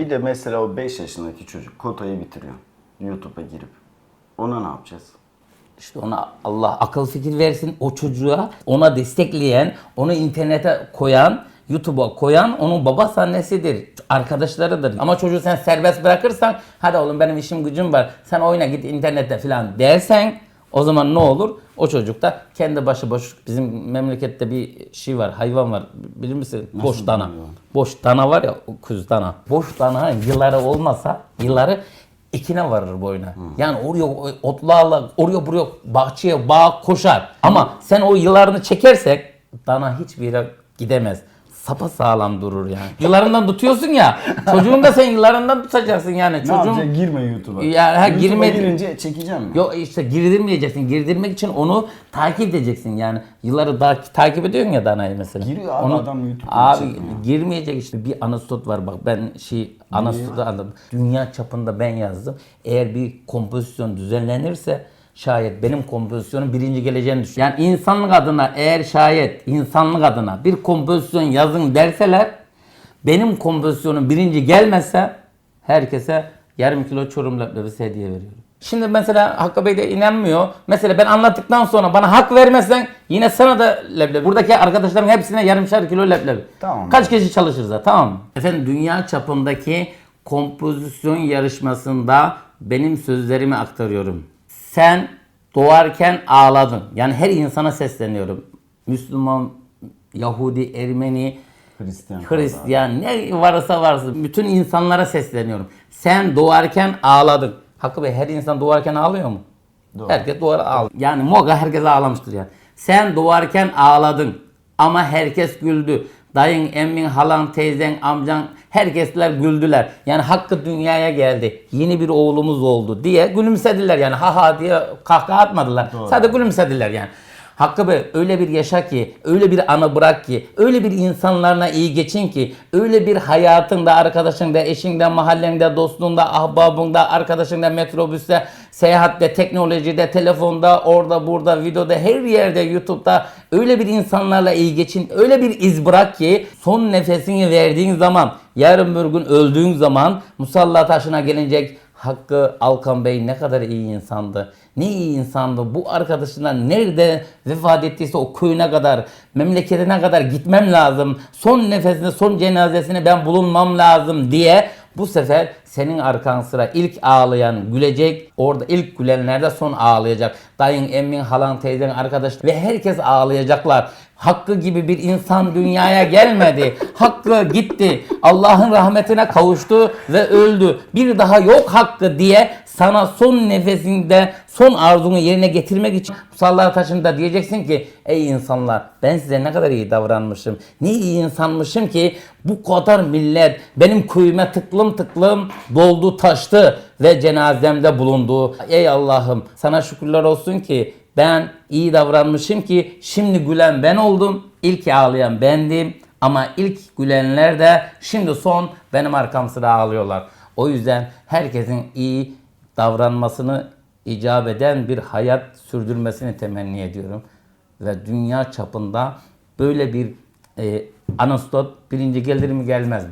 Bir de mesela o 5 yaşındaki çocuk kotayı bitiriyor. YouTube'a girip. Ona ne yapacağız? İşte ona Allah akıl fikir versin o çocuğa, ona destekleyen, onu internete koyan, YouTube'a koyan onun babası annesidir, arkadaşlarıdır. Ama çocuğu sen serbest bırakırsan, hadi oğlum benim işim gücüm var, sen oyna git internette falan dersen, o zaman ne olur? O çocuk da kendi başıboş, bizim memlekette bir şey var, hayvan var, bilir misin? Boş dana. hayvan? Boş dana var ya, o kuzu dana. Boş dana yılları olmasa, yılları ikine varır boyuna. Yani oraya otlarla, oraya buraya bahçeye, bağ koşar. Ama sen o yıllarını çekersek dana hiçbir yere gidemez. Sapa sağlam durur yani. Yıllarından tutuyorsun ya. Çocuğun da sen yıllarından tutacaksın yani. Ne Çocuğun yapacaksın? Girme YouTube'a. Ya, ha, YouTube'a girme- girince çekeceğim mi? Yok işte girdirmeyeceksin. Girdirmek için onu takip edeceksin yani. Yılları da takip ediyorsun ya danayı mesela. Giriyor abi, adam YouTube'da Abi girmeyecek işte bir anastot var bak ben şey anastotu anladım. Dünya çapında ben yazdım. Eğer bir kompozisyon düzenlenirse şayet benim kompozisyonum birinci geleceğini düşün. Yani insanlık adına eğer şayet insanlık adına bir kompozisyon yazın derseler benim kompozisyonum birinci gelmezse herkese yarım kilo çorum leblebisi hediye veriyorum. Şimdi mesela Hakkı Bey de inanmıyor. Mesela ben anlattıktan sonra bana hak vermezsen yine sana da leblebi. Buradaki arkadaşların hepsine yarımşar kilo leblebi. Tamam. Kaç kişi çalışırız da tamam? Efendim dünya çapındaki kompozisyon yarışmasında benim sözlerimi aktarıyorum. Sen doğarken ağladın. Yani her insana sesleniyorum. Müslüman, Yahudi, Ermeni, Hristiyan. Hristiyan ne varsa varsın bütün insanlara sesleniyorum. Sen doğarken ağladın. Hakkı Bey her insan doğarken ağlıyor mu? Doğru. Herkes doğar ağlıyor. Yani muhakkak herkes ağlamıştır yani. Sen doğarken ağladın ama herkes güldü. Dayın, emmin, halan, teyzen, amcan herkesler güldüler. Yani hakkı dünyaya geldi. Yeni bir oğlumuz oldu diye gülümsediler yani. Ha ha diye kahkaha atmadılar. Sadece gülümsediler yani. Hakkı Bey öyle bir yaşa ki, öyle bir anı bırak ki, öyle bir insanlarla iyi geçin ki, öyle bir hayatında, arkadaşında, eşinde, mahallende, dostluğunda, ahbabında, arkadaşında, metrobüste, seyahatte, teknolojide, telefonda, orada, burada, videoda, her yerde, YouTube'da öyle bir insanlarla iyi geçin, öyle bir iz bırak ki son nefesini verdiğin zaman, yarın bir gün öldüğün zaman musalla taşına gelecek Hakkı Alkan Bey ne kadar iyi insandı. Ne iyi insandı. Bu arkadaşından nerede vefat ettiyse o köyüne kadar, memleketine kadar gitmem lazım. Son nefesinde, son cenazesine ben bulunmam lazım diye bu sefer senin arkan sıra ilk ağlayan gülecek. Orada ilk gülenler de son ağlayacak. Dayın, emmin, halan, teyzen, arkadaş ve herkes ağlayacaklar. Hakkı gibi bir insan dünyaya gelmedi. Hakkı gitti. Allah'ın rahmetine kavuştu ve öldü. Bir daha yok hakkı diye sana son nefesinde son arzunu yerine getirmek için musalla taşında diyeceksin ki ey insanlar ben size ne kadar iyi davranmışım. Ne iyi insanmışım ki bu kadar millet benim köyüme tıklım tıklım doldu taştı ve cenazemde bulundu. Ey Allah'ım sana şükürler olsun ki ben iyi davranmışım ki şimdi gülen ben oldum. İlk ağlayan bendim. Ama ilk gülenler de şimdi son benim arkam sıra ağlıyorlar. O yüzden herkesin iyi davranmasını icap eden bir hayat sürdürmesini temenni ediyorum. Ve dünya çapında böyle bir e, anastot birinci gelir mi gelmez mi?